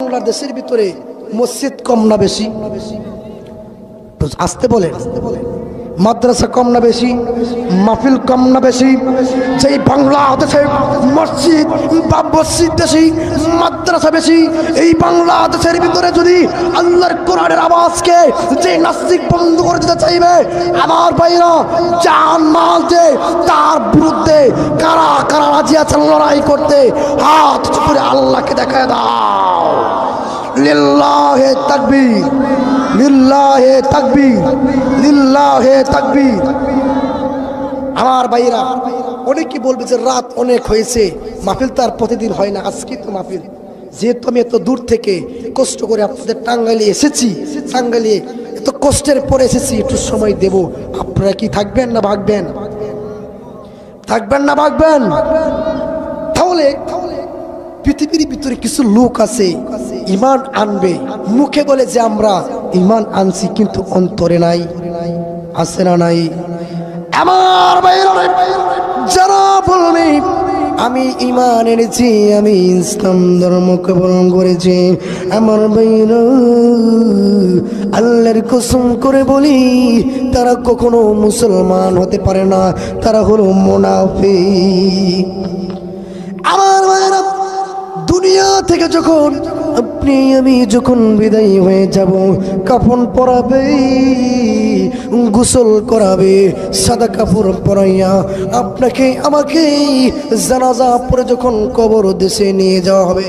বাংলাদেশের ভিতরে মসজিদ কম না বেশি? আসতে বলে মাদ্রাসা কম না বেশি, মাহফিল কম না বেশি, যেই বাংলাদেশে মসজিদ বা মসজিদ বেশি, মাদ্রাসা বেশি, এই বাংলাদেশের ভিতরে যদি আল্লাহর কোরআনের আওয়াজকে যে নাস্তিক বন্ধ করে দিতে চাইবে, আমার বাইরা জান মাল যে তার বিরুদ্ধে কারা কারা রাজি আছেন লড়াই করতে, হাত উঁচু করে আল্লাহকে দেখায় দাও। লিল্লাহে তাকবীর। লিল্লাহে তাকবীর লিল্লাহে তাকবীর। আমার ভাইরা অনেকে বলবে যে রাত অনেক হয়েছে, মাহফিল তো আর প্রতিদিন হয় না, আজকে তো মাহফিল। যেহেতু আমি এত দূর থেকে কষ্ট করে আপনাদের টাঙ্গাইলে এসেছি, টাঙ্গাইলে এত কষ্টের পরে এসেছি, একটু সময় দেব। আপনারা কি থাকবেন না ভাগবেন? থাকবেন না ভাগবেন? তাহলে পৃথিবীর ভিতরে কিছু লোক আছে, ইমান আনবে, মুখে বলে যে আমরা ইমান আনছি কিন্তু অন্তরে নাই, আছে না নাই। আমার বাইরে যারা বলবে, আমি ইমান এনেছি, আমি ইসলাম ধর্ম কবল করেছি। আমার বাইর আল্লাহর কসম করে বলি, তারা কখনো মুসলমান হতে পারে না, তারা হলো মোনাফিক। আমার মায়েরা দুনিয়া থেকে যখন আপনি, আমি যখন বিদায়ী হয়ে যাব, কাফন পরাবে, গোসল করাবে, সাদা কাপড় পরাইয়া আপনাকে, আমাকে জানাজা পরে যখন কবর দেশে নিয়ে যাওয়া হবে,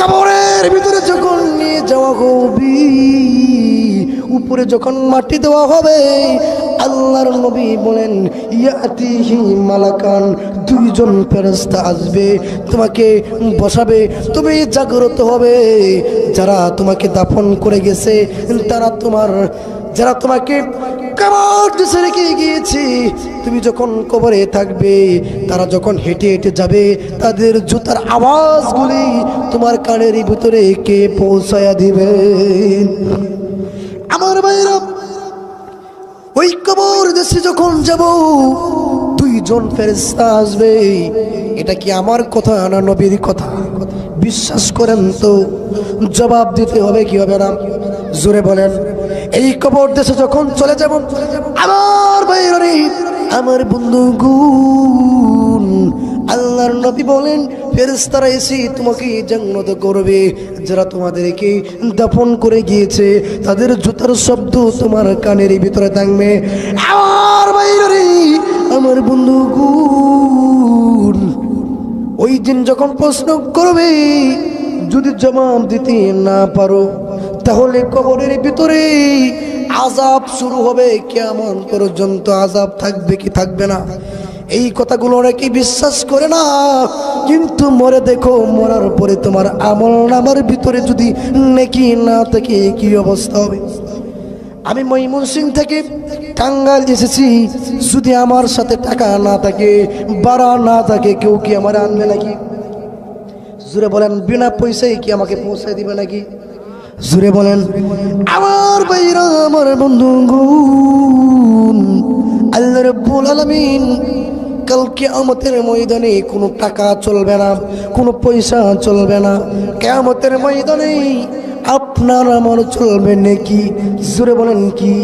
কবরের ভিতরে যখন নিয়ে যাওয়া হবে, উপরে যখন মাটি দেওয়া হবে আল্লাহর নবী বলেন, ইয়াতিহি মালাকান, দুইজন ফেরেশতা আসবে, তোমাকে বসাবে তুমি জাগ্রত হবে। যারা তোমাকে দাফন করে গেছে, তারা তোমার, যারা তোমাকে কবর দেশে রেখে গিয়েছে, তুমি যখন কবরে থাকবে, তারা যখন হেঁটে হেঁটে যাবে, তাদের জুতার আওয়াজগুলি তোমার কানের ভিতরে কে পৌঁছায়া দিবে? আমার ভাইরা ওই কবর দেশে যখন যাব, দুইজন ফেরেস্তা আসবে। এটা কি আমার কথা না নবীর কথা? বিশ্বাস করেন তো, জবাব দিতে হবে কি হবে না? জোরে বলেন, এই কবর দেশে যখন চলে যাব, আমার বাইরে আমার বন্ধু গুণ আল্লাহর নবী বলেন ফেরেস্তারা এসে তোমাকে জাগ্রত করবে। যারা তোমাদেরকে দাফন করে গিয়েছে, তাদের জুতার শব্দ তোমার কানের ভিতরে থাকবে। বাইরে আমার বন্ধু ওই দিন যখন প্রশ্ন করবে, যদি জবাব দিতে না পারো, তাহলে কবরের ভিতরে আজাব শুরু হবে। কেমন পর্যন্ত আজাব থাকবে কি থাকবে না? এই কথাগুলো অনেকেই বিশ্বাস করে না। কিন্তু মরে দেখো, মরার পরে তোমার আমল নামার ভিতরে যদি নেকি না থাকে, কি অবস্থা হবে? আমি মৈমন সিং থেকে টাঙ্গাল এসেছি। যদি আমার সাথে টাকা না থাকে বাড়া না থাকে, কেউ কি আমার আনবে নাকি? জুড়ে বলেন, বিনা পয়সায় কি আমাকে পৌঁছায় দিবে নাকি? জুড়ে বলেন, আমার বাইরা আমার বন্ধু আল্লাহ রব্বুল আলামিন কালকে আমাদের ময়দানে কোনো টাকা চলবে না, কোনো পয়সা চলবে না। কেমতের ময়দানে আপনার আমার চলবে নাকি? জোরে বলেন কি?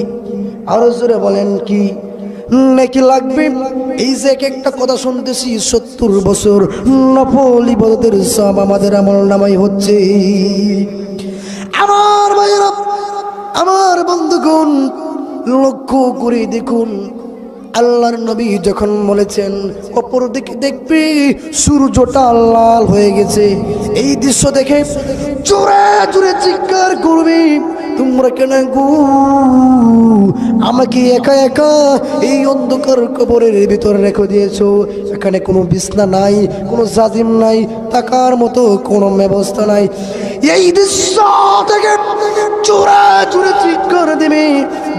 আরও জোরে বলেন কি? নাকি লাগবে? এই যে এক একটা কথা শুনতেছি, সত্তর বছর নফল ইবাদতের সব আমাদের আমল নামাই হচ্ছে। আমার ভাইয়েরা, আমার বন্ধুগণ, লক্ষ্য করে দেখুন আল্লাহর নবী যখন বলেছেন অপর দিকে দেখবি সূর্যটা লাল হয়ে গেছে। এই দৃশ্য দেখে জোরে জোরে চিৎকার করবি। তোমরা কেন গু? আমাকে একা একা এই অন্ধকার কবরের ভিতরে রেখে দিয়েছ। এখানে কোনো বিছনা নাই, কোনো জাজিম নাই টাকার মতো কোনো ব্যবস্থা নাই। এই দৃশ্য থেকে চোরা চোরে চিৎকার দেবে।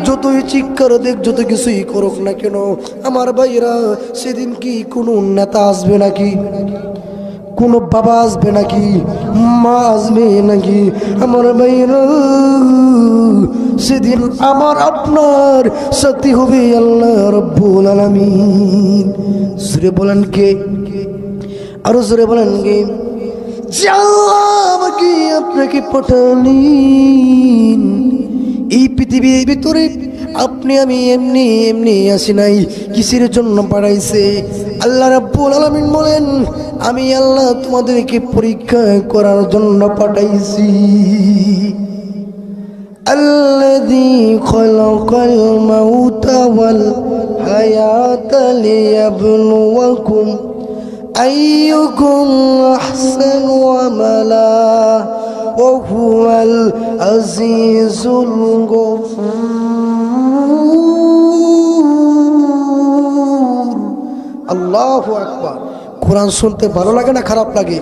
যতই চিৎকার দেখ যত কিছুই করুক না কেন, আমার ভাইরা সেদিন কি কোনো নেতা আসবে নাকি? কোনো বাবা আসবে নাকি? মা আসবে নাকি? আমার ভাইরা সেদিন আমার আপনার সাথে হবে আল্লাহ রব্বুল আলামিন। জুড়ে বলেন কে? আরও জোরে বলেন কে? যে আমাকে আপনাকে পাঠালেন। এই পৃথিবীর ভিতরে আপনি আমি এমনি এমনি আসি নাই কিসের জন্য পাঠাইছে আল্লাহ রাব্বুল আলামিন বলেন আমি আল্লাহ তোমাদেরকে পরীক্ষা করার জন্য পাঠাইছি الذي خلق الموت والحياة ليبلوكم أيكم أحسن عملا وهو العزيز الغفور الله أكبر কোরআন শুনতে ভালো লাগে না খারাপ লাগে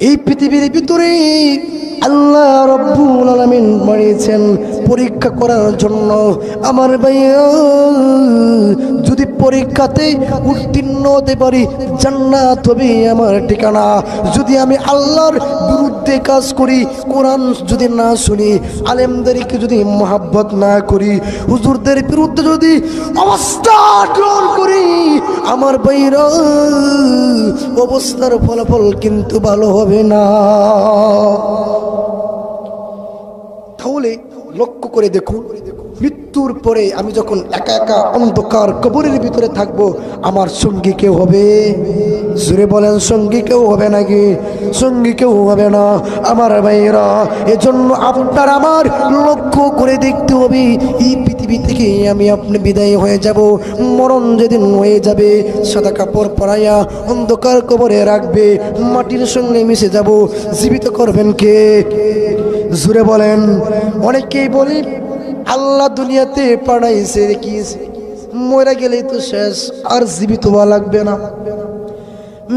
এই পৃথিবীর ভিতরে আল্লাহ রব্বুল আলামিন বানিয়েছেন পরীক্ষা করার জন্য আমার ভাইয়া যদি পরীক্ষাতে উত্তীর্ণ হতে পারি, জান্নাত হবে আমার ঠিকানা। যদি আমি আল্লাহর বিরুদ্ধে কাজ করি, কোরআন যদি না শুনি, আলেমদেরকে যদি মহাব্বত না করি, হুজুরদের বিরুদ্ধে যদি অবস্থা গ্রহণ করি, আমার বাইরা অবস্থার ফলাফল কিন্তু ভালো হবে না। লক্ষ্য করে দেখুন, মৃত্যুর পরে আমি যখন একা একা অন্ধকার কবরের ভিতরে থাকব, আমার সঙ্গী কেউ হবে? জুড়ে বলেন, সঙ্গী কেউ হবে নাকি? সঙ্গী কেউ হবে না। আমার ভাইয়েরা, এজন্য আপনার আমার লক্ষ্য করে দেখতে হবে। এই পৃথিবী থেকে আমি আপনি বিদায় হয়ে যাব। মরণ যেদিন হয়ে যাবে, সাদা কাপড় পরাইয়া অন্ধকার কবরে রাখবে। মাটির সঙ্গে মিশে যাব। জীবিত করবেন কে? জুড়ে বলেন অনেকেই বলি আল্লাহ দুনিয়াতে পাঠাইছে রেখিয়েছে মরে গেলেই তো শেষ আর জীবিত হওয়া লাগবে না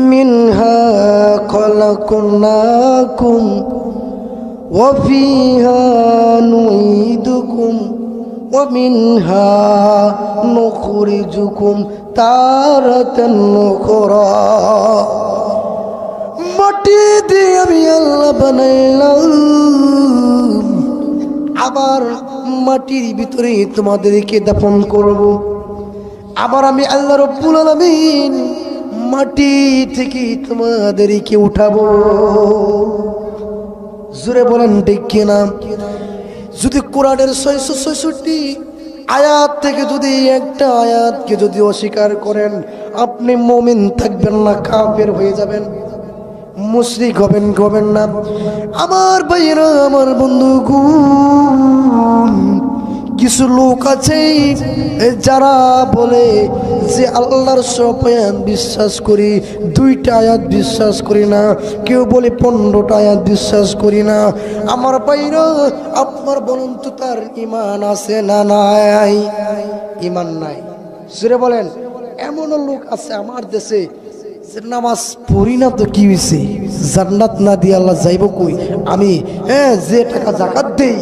মিনহা খলাকুন্নাকুম وفيها نعيدكم ومنها نخرجكم تارة أخرى মাটি দিয়ে আমি আল্লাহ বানাইলাম। আবার মাটির ভিতরে তোমাদেরকে দাফন করব। আবার আমি আল্লাহ রব্বুল আলামিন মাটি থেকে তোমাদেরকে উঠাবো। জুড়ে বলেন ঠিক কিনা? যদি কোরআনের ছয়শো ছয়ষট্টি আয়াত থেকে যদি একটা আয়াতকে যদি অস্বীকার করেন, আপনি মমিন থাকবেন না, কাফের হয়ে যাবেন। মুশরিক হবেন হবেন না? আমার ভাইয়েরা, আমার বন্ধু কিছু লোক আছে যারা বলে যে আল্লাহর সব বিশ্বাস করি, দুইটা আয়াত বিশ্বাস করি না, কেউ বলে পনেরোটা আয়াত বিশ্বাস করি না। আমার বাইরা আপনার বলুন তো তার ইমান আছে না নাই? ইমান নাই। সুরে বলেন, এমনও লোক আছে আমার দেশে নামাজ পড়ি না তো কি হয়েছে জান্নাত না দিয়ে আল্লাহ যাইব কই? আমি হ্যাঁ যে টাকা জাকাত দেই,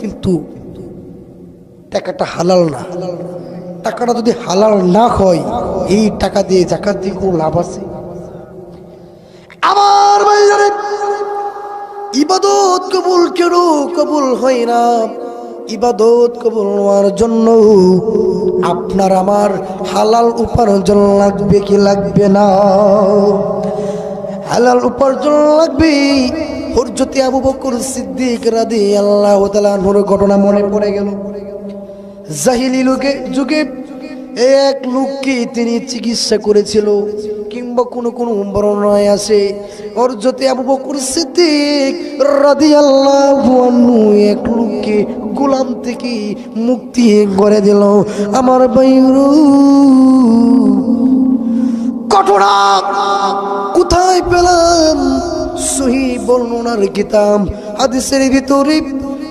কিন্তু টাকাটা হালাল না। টাকাটা যদি হালাল না হয়, এই টাকা দিয়ে জাকাত দিয়ে কোনো লাভ আছে? আমার ইবাদত কবুল কেন কবুল হয় না? ইবাদত কবুল হওয়ার জন্য আপনার আমার হালাল উপার্জন লাগবে কি লাগবে না? হালাল উপার্জন লাগবে? হরজতি আবু বকর সিদ্দিক রাদি আল্লাহ তাআলার ঘটনা মনে পড়ে গেল। জাহিলি লোকে যুগে এক লোককে তিনি চিকিৎসা করেছিল কিংবা কোনো কোনো বর্ণনায় ওর যদি আবু বকর সিদ্দিক রাদিয়াল্লাহু আল্লাহ এক লোককে গোলাম থেকে মুক্তি করে দিল আমার বাইরু। ঘটনা কোথায় পেলাম? সহি বর্ণনার কিতাব, হাদিসের ভিতরে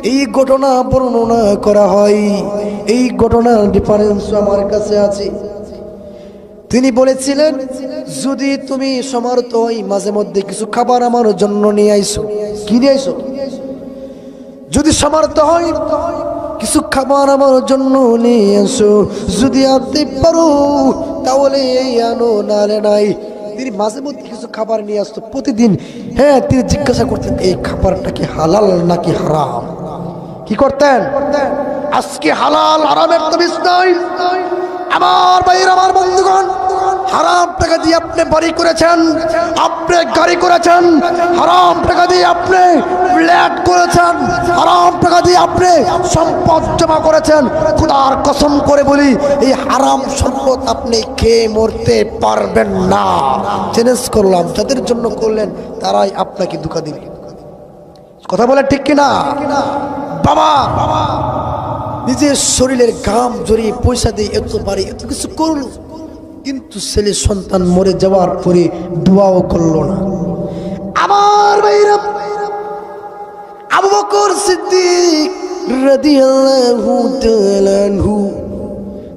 এই ঘটনা বর্ণনা করা হয়। এই ঘটনার ডিফারেন্স আমার কাছে আছে। তিনি বলেছিলেন, যদি তুমি সমর্থ হই, মাঝে মধ্যে কিছু খাবার আমার জন্য নিয়ে আইসো। কি নিয়ে আইসো? যদি সমর্থ হয়, কিছু খাবার আমার জন্য নিয়ে এসো। যদি আনতে পারো, তাহলে এই আনো নালে নাই। তিনি মাঝে মধ্যে কিছু খাবার নিয়ে আসতো প্রতিদিন। হ্যাঁ তিনি জিজ্ঞাসা করতেন, এই খাবারটা কি হালাল নাকি হারাম? কি করতেন? আজকে হালাল, হারামের তো নাই। আমার ভাইয়ের, আমার বন্ধুগণ হারাম টাকা দিয়ে আপনি বাড়ি করেছেন, আপনি গাড়ি করেছেন, হারাম টাকা দিয়ে আপনি ফ্ল্যাট করেছেন, হারাম টাকা দিয়ে আপনি সম্পদ জমা করেছেন। খুদার কসম করে বলি, এই হারাম সম্পদ আপনি খেয়ে মরতে পারবেন না। চ্যালেঞ্জ করলাম, যাদের জন্য করলেন, তারাই আপনাকে দুঃখা দিবে কথা বলে ঠিক কিনা? বাবা, নিজের শরীরের ঘাম জড়িয়ে পয়সা দিয়ে এত বাড়ি, এত কিছু করল। কিন্তু ছেলে সন্তান মরে যাওয়ার পরে দোয়াও করল না। আমার ভাইরা, আবু বকর সিদ্দিক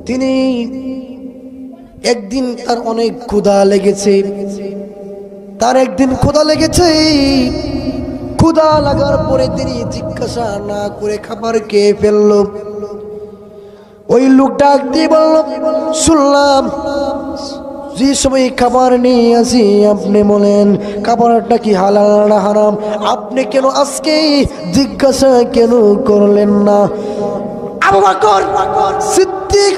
তিনি একদিন তার অনেক ক্ষুধা লেগেছে। তার একদিন ক্ষুধা লেগেছে। ক্ষুধা লাগার পরে তিনি জিজ্ঞাসা না করে খাবার খেয়ে ফেলল। ওই লোক ডাক দিয়ে বলল, শুনলাম যে সময় খাবার নিয়ে আসি, আপনি বলেন, খাবারটা কি হালাল না হারাম? আপনি কেন আজকেই জিজ্ঞাসা কেন করলেন না? আবু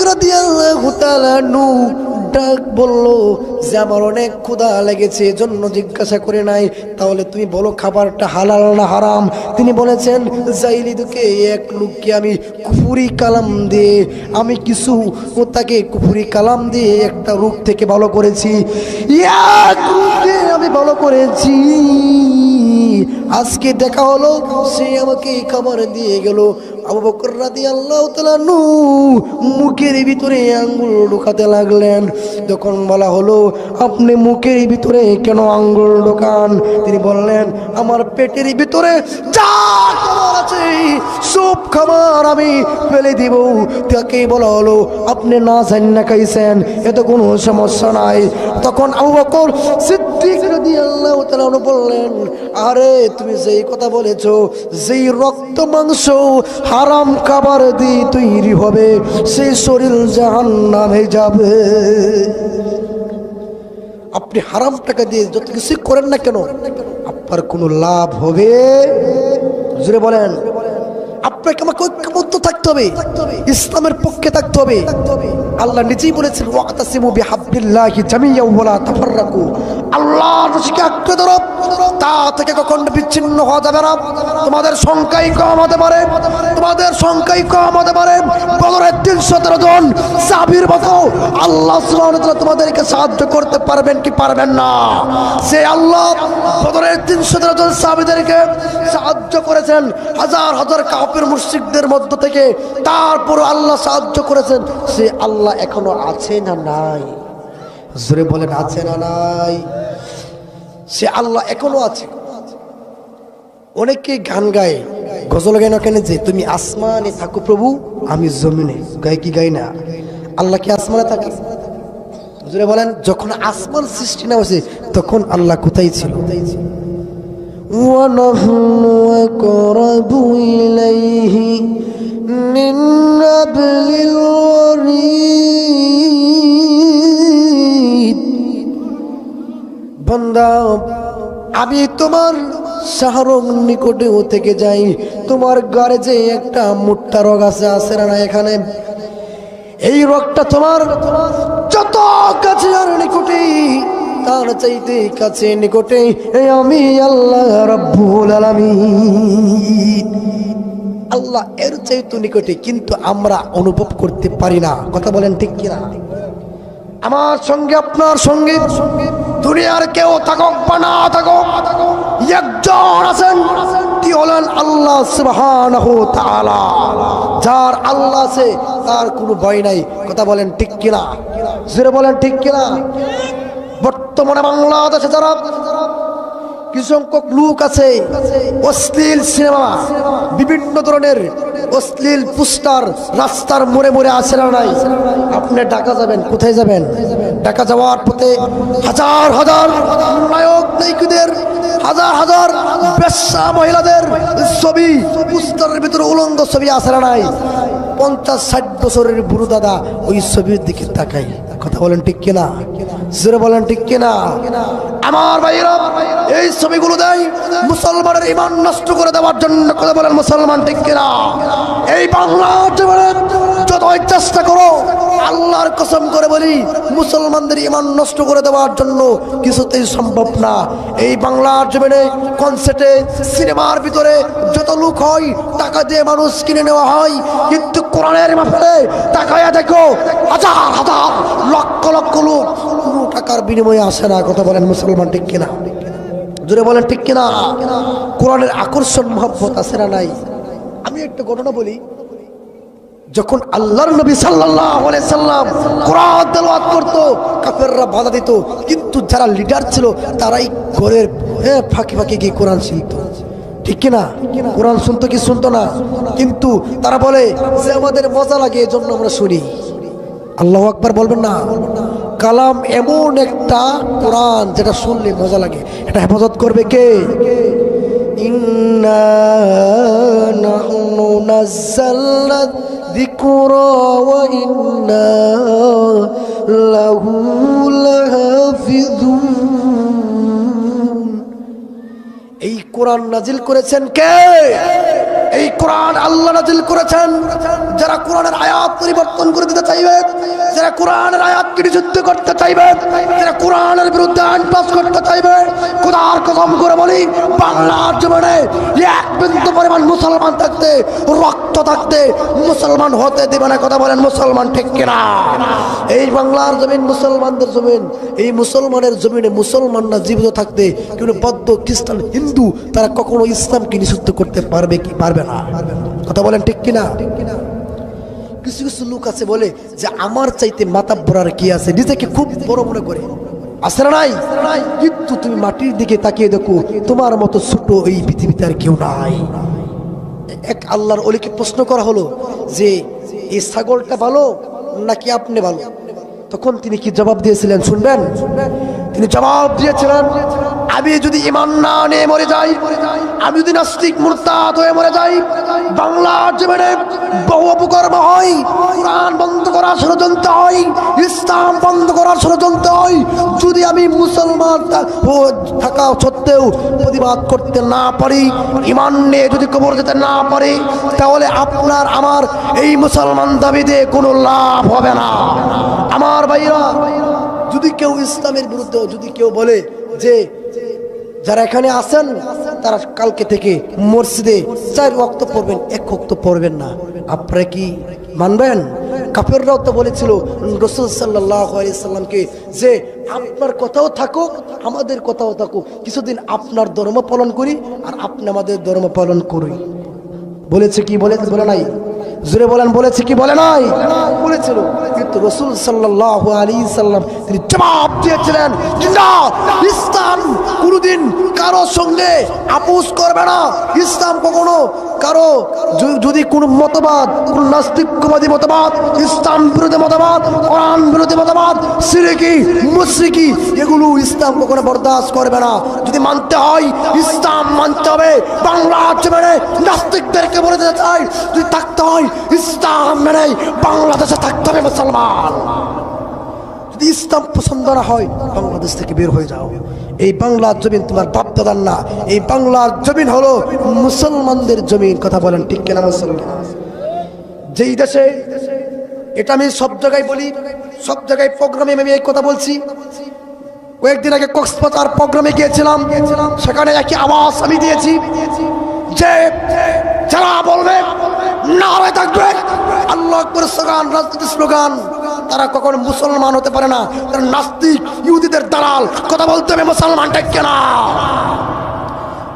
রাদিয়াল্লাহু তাআলা ডাক বলল যে আমার অনেক ক্ষুধা লেগেছে জন্য জিজ্ঞাসা করে নাই। তাহলে তুমি বলো খাবারটা হালাল না হারাম? তিনি বলেছেন, জাইলিদুকে এক লোককে আমি কুফুরি কালাম দিয়ে, আমি কিছু তাকে কুফুরি কালাম দিয়ে একটা রূপ থেকে ভালো করেছি। রূপ আমি ভালো করেছি। আজকে দেখা হলো, সে আমাকে খাবার দিয়ে গেল। আবু বকর রাদি আল্লাহ ভিতরে ঢোকাতে লাগলেন। বলা হলো, আপনি মুখের ভিতরে কেন তিনি বললেন, আমার পেটের ভিতরে যা আছে, সব খাবার আমি ফেলে দিব। তাকে বলা হলো, আপনি না জান না খাইছেন এত কোনো সমস্যা নাই। তখন আবু বকর সিদ্দিক রাদিয়াল্লাহু তাআলা বললেন, আরে তুমি যেই কথা বলেছ, যেই রক্ত মাংস হারাম খাবার দিয়ে তৈরি হবে সেই শরীর জাহান নামে যাবে। আপনি হারাম টাকা দিয়ে যত কিছু করেন না কেন, আপনার কোনো লাভ হবে? বলেন। আপনাকে আমাকে ঐক্যবদ্ধ থাকতে হবে। ইসলামের পক্ষে থাকতে হবে। আল্লাহ নিজেই বলেছেন বিচ্ছিন্ন তোমাদের কম হতে পারে। তোমাদের কম হতে পারে। বদরের জন সাবির আল্লাহ তোমাদেরকে সাহায্য করতে পারবেন কি পারবেন না? সে আল্লাহ বদরের তিন সতেরো জন সাবিদেরকে সাহায্য করেছেন। হাজার হাজার কাপের মুশরিকদের মধ্য থেকে তারপর আল্লাহ সাহায্য করেছেন সে আল্লাহ এখনো আছে না নাই জোরে বলেন আছে না নাই সে আল্লাহ এখনো আছে অনেকে গান গায় গজল গায় না কেন যে তুমি আসমানে থাকো প্রভু আমি জমিনে গাই কি গাই না আল্লাহ কি আসমানে থাকে জোরে বলেন যখন আসমান সৃষ্টি না হয়েছে তখন আল্লাহ কোথায় ছিল ونحن أقرب إليه من نبل الوريد বন্দা আমি তোমার শাহরং নিকটেও থেকে যাই তোমার গাড়ে যে একটা মুট্টা রোগ আছে আছে না না এখানে এই রোগটা তোমার যত কাছে আর নিকটে তার চাইতে কাছে নিকটে এই আমি আল্লাহ রব্বুল আলামিন আল্লাহ এর চাইতে নিকটে কিন্তু আমরা অনুভব করতে পারি না। কথা বলেন ঠিক কিনা? আমার সঙ্গে, আপনার সঙ্গে, দুনিয়ার কেউ থাকুক বা না থাকুক, একজন আছেন কি হলেন আল্লাহ সুবহানাহু তাআলা। যার আল্লাহ আছে, তার কোনো ভয় নাই। কথা বলেন ঠিক কিনা? জোরে বলেন ঠিক কিনা? বর্তমানে বাংলাদেশে যারা সংখ্যক লোক আছে, অশ্লীল সিনেমা, বিভিন্ন ধরনের অশ্লীল পুস্টার রাস্তার মোড়ে মোড়ে আসে না নাই? আপনি ঢাকা যাবেন, কোথায় যাবেন? ঢাকা যাওয়ার পথে হাজার হাজার নায়ক, নায়িকদের, হাজার হাজার বেশ্যা মহিলাদের ছবি, পুস্টারের ভিতরে উলঙ্গ ছবি আসে না নাই? পঞ্চাশ ষাট বছরের বুড়ো দাদা ওই ছবির দিকে তাকাই কথা বলেন ঠিক কিনা? জোরে বলেন ঠিক কিনা? আমার ভাইরা এই ছবিগুলো দেয় মুসলমানের ইমান নষ্ট করে দেওয়ার জন্য কথা বলেন মুসলমান ঠিক কিনা? এই বাংলা যতই চেষ্টা করো, আল্লাহর কসম করে বলি, মুসলমানদের ইমান নষ্ট করে দেওয়ার জন্য কিছুতেই সম্ভব না। এই বাংলার জমিনে কনসার্টে সিনেমার ভিতরে যত লোক হয়, টাকা দিয়ে মানুষ কিনে নেওয়া হয়, কিন্তু কোরআনের মাফে টাকায় দেখো, হাজার হাজার, লক্ষ লক্ষ লোক টাকার বিনিময়ে আসে না, কথা বলেন মুসলমান ঠিক কিনা? জোরে বলেন ঠিক কিনা? কোরআনের আকর্ষণ মহব্বত আছে না নাই? আমি একটা ঘটনা বলি, যখন আল্লাহর নবী সাল্লাম কোরআন তেলাওয়াত করত, কাফেররা বাধা দিত, কিন্তু যারা লিডার ছিল, তারাই ঘরের হ্যাঁ ফাঁকি ফাঁকি গিয়ে কোরআন শিখত। ঠিক কিনা? কোরআন শুনতো কি শুনতো না? কিন্তু তারা বলে, যে আমাদের মজা লাগে এই জন্য আমরা শুনি। আল্লাহ আকবার বলবেন না? কালাম এমন একটা কোরআন যেটা শুনলে মজা লাগে। এটা হেফাজত করবে কে? এই কোরআন নাজিল করেছেন কে? এই কোরআন আল্লাহ নাজিল করেছেন। যারা কোরআনের আয়াত পরিবর্তন করে দিতে চাইবে, যারা কোরআনের আয়াতকে নিষিদ্ধ করতে চাইবে, যারা কোরআনের বিরুদ্ধে আইন পাস করতে চাইবে খোদার কসম করে বলি, বাংলার জীবনে এক বিন্দু পরিমাণ মুসলমান থাকতে, রক্ত থাকতে মুসলমান হতে দিবে না। কথা বলেন, মুসলমান ঠিক কিনা? এই বাংলার জমিন মুসলমানদের জমিন, এই মুসলমানের জমিনে মুসলমানরা জীবিত থাকতে কিন্তু বৌদ্ধ, খ্রিস্টান, হিন্দু তারা কখনো ইসলামকে নিষিদ্ধ করতে পারবে কি পারবে না? কথা বলেন ঠিক কিনা? কিছু কিছু লোক আছে বলে যে, আমার চাইতে আর কি আছে? নিজেকে খুব বড় মনে করে। না নাই? কিন্তু তুমি মাটির দিকে তাকিয়ে দেখো, তোমার মতো ছোট এই পৃথিবীতে আর কেউ নাই। এক আল্লাহর অলিকে প্রশ্ন করা হলো যে এই ছাগলটা ভালো নাকি আপনি ভালো? তখন তিনি কি জবাব দিয়েছিলেন, শুনবেন? তিনি জবাব দিয়েছিলেন আমি যদি ইমান না নিয়ে মরে যাই, আমি যদি নাস্তিক মুরতাদ হয়ে মরে যাই, বাংলার জীবনে বহু অপকর্ম হয়, কোরআন বন্ধ করার ষড়যন্ত্র হয়, ইসলাম বন্ধ করার ষড়যন্ত্র হয়, যদি আমি মুসলমান থাকা সত্ত্বেও প্রতিবাদ করতে না পারি, ইমান নিয়ে যদি কবর যেতে না পারি, তাহলে আপনার আমার এই মুসলমান দাবিতে কোনো লাভ হবে না। আমার ভাইরা, যদি কেউ ইসলামের বিরুদ্ধে যদি কেউ বলে যে যারা এখানে আছেন, তারা কালকে থেকে মসজিদে চার রক্ত পড়বেন, এক রক্ত পড়বেন না। আপনারা কি মানবেন? কাফেররাও তো বলেছিল, রসুল সাল্লাহ সাল্লামকে যে, আপনার কথাও থাকুক, আমাদের কথাও থাকুক। কিছুদিন আপনার ধর্ম পালন করি, আর আপনি আমাদের ধর্ম পালন করি। বলেছে কি? বলে বলে নাই? জুড়ে বলেন, বলেছে কি? বলে নাই? বলেছিল। কিন্তু রসুল সাল্লাহ আলী সাল্লাম তিনি জবাব দিয়েছিলেন ইসলাম কোনোদিন কারও সঙ্গে আপোষ করবে না। ইসলাম কখনো কারও যদি কোনো মতবাদ, কোন নাস্তিকবাদী মতবাদ, ইসলাম বিরোধী মতবাদ, কোরআন বিরোধী মতবাদ, সিরিকি, মুশরিকি, এগুলো ইসলাম কখনো বরদাস্ত করবে না। যদি মানতে হয়, ইসলাম মানতে হবে। বাংলা মেনে নাস্তিকদেরকে বলে দিতে চাই। যদি থাকতে হয়, ইসলাম মেনে বাংলাদেশে থাকতে হবে মুসলমান। যদি ইসলাম পছন্দ না হয়, বাংলাদেশ থেকে বের হয়ে যাও। এই বাংলার জমিন তোমার বাপ দাদার না। এই বাংলার জমিন হলো মুসলমানদের জমিন, কথা বলেন ঠিক কেনা মুসলমান? যেই দেশে, এটা আমি সব জায়গায় বলি, সব জায়গায় প্রোগ্রামে আমি এই কথা বলছি। কয়েকদিন আগে কক্সবাজার প্রোগ্রামে গিয়েছিলাম, সেখানে একই আওয়াজ আমি দিয়েছি যে যারা বলবে না হয়ে থাকবে। আল্লাহ স্লোগান, রাজনীতি স্লোগান। তারা কখনো মুসলমান হতে পারে না। তারা নাস্তিক, ইহুদিদের দালাল। কথা বলতে হবে মুসলমান ঠিক কেনা?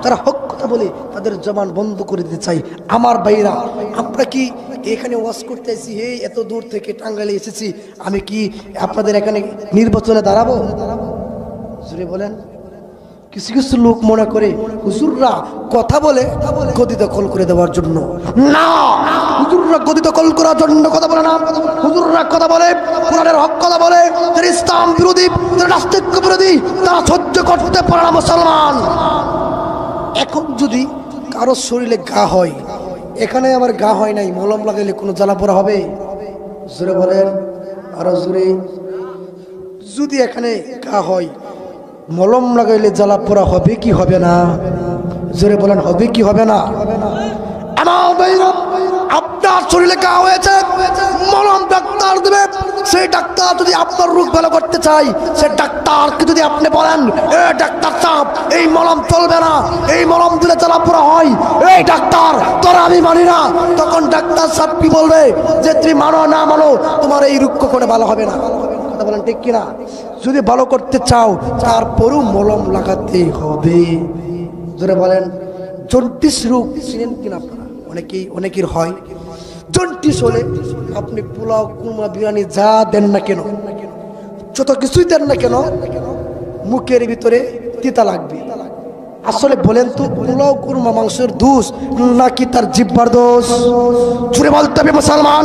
তারা হক কথা বলে তাদের জবান বন্ধ করে দিতে চাই। আমার ভাইরা, আমরা কি এখানে ওয়াশ করতে এসেছি হে, এত দূর থেকে টাঙ্গালে এসেছি। আমি কি আপনাদের এখানে নির্বাচনে দাঁড়াবো? দাঁড়াবো বলেন। কিছু কিছু লোক মনে করে, হুজুররা কথা বলে গদি দখল করে দেওয়ার জন্য। না! হুজুররা গদি দখল করার জন্য কথা বলে না। হুজুররা কথা বলে, কোরআনের হক কথা বলে, যারা ইসলাম বিরোধী, যারা নাস্তিক বিরোধী, তারা সহ্য করতে পারে না মুসলমান। এখন যদি কারও শরীরে গা হয়, এখানে আমার গা হয় নাই, মলম লাগাইলে কোনো জ্বালা পোড়া হবে? জোরে বলেন, আরও জোরে। যদি এখানে গা হয় মলম লাগাইলে জ্বালা পোড়া হবে কি হবে না? জোরে বলেন, হবে কি হবে না? আপনার শরীরে কা হয়েছে, মলম ডাক্তার সেই ডাক্তার যদি আপনার ভালো করতে চাই ডাক্তারকে যদি আপনি বলেন ডাক্তার এই মলম চলবে না, এই মলম দিলে হয়, এই ডাক্তার, তোরা আমি মানি না। তখন ডাক্তার সাহেব কি বলবে? যে তুমি মানো না মানো, তোমার এই রোগ করে ভালো হবে না। কথা বলেন ঠিক কিনা? যদি ভালো করতে চাও, তারপরও মলম লাগাতে হবে। জোরে বলেন জন্টিস রোগ চিনেন কিনা আপনারা? অনেকেই, অনেকের হয়। জন্টিস হলে আপনি পোলাও কুমা বিরিয়ানি যা দেন না কেন, যত কিছুই দেন না কেন, মুখের ভিতরে তিতা লাগবে। আসলে বলেন তো, পোলাও, কুরমা, মাংসের দোষ নাকি তার জিব্বার দোষ? জুড়ে বলতে হবে মুসলমান।